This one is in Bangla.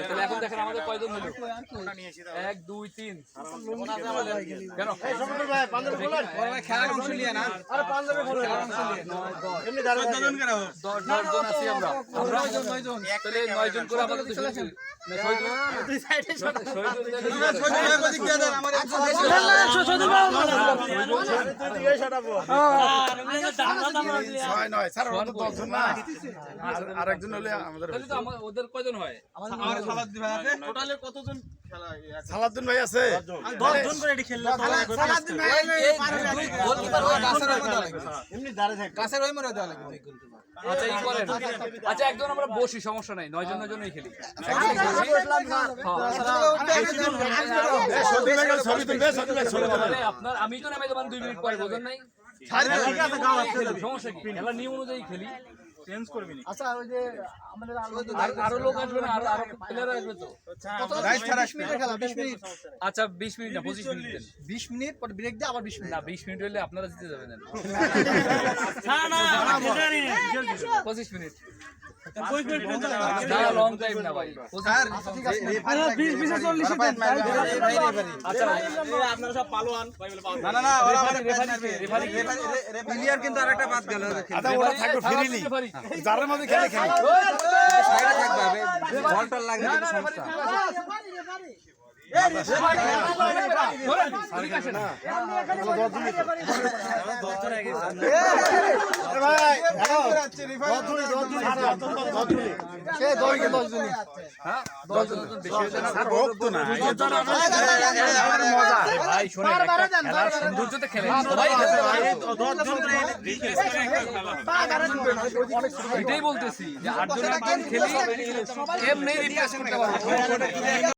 তাহলে এখন দেখেন আমাদের কয়জন হলো এক দুই তিন কেন দশ দশ জন আছি আমরা আমরা তাহলে নয় জন করে আমাদের ছয় নয় স্যার ওরা তো দশজন না আর আরেকজন হলে আমাদের তাহলে তো আমার- ওদের কয়জন হয় সালাউদ্দিন ভাই আছে আচ্ছা করেন আচ্ছা একজন আমরা বসি সমস্যা নাই নয় জন নয় জনই খেলি। হ্যাঁ। আপনার আমি তো নামে দেবেন দুই মিনিট পরে বোঝেন নাই সমস্যা কি খেলার নিয়ম অনুযায়ী খেলি আর আরও লোক আসবে না আরও আরও প্লেয়ার আসবে তো আচ্ছা বিশ মিনিট পঁচিশ মিনিট বিশ মিনিট পর ব্রেক দিয়ে আবার বিশ মিনিট না বিশ মিনিট হলে আপনারা জিতে যাবেন না না পঁচিশ মিনিট। আচ্ছা না না না ওরা রেফারি রেফারি রেফারি প্লেয়ার কিন্তু আরেকটা বাদ গেল আচ্ছা, ওরা থাকবে ফ্রিলি যার মধ্যে খেলে খেলে সাইডে থাকবে বল টল কিন্তু সমস্যা হ্যাঁ দশ জন বেশি হয়ে যায় না? ভাই শোনেন একটা খেলার সৌন্দর্য তো খেলেন সবাই খেলতে পারে। এটাই বলতেছি যে আটজন খেলি এমনি রিপ্লেস করতে পারব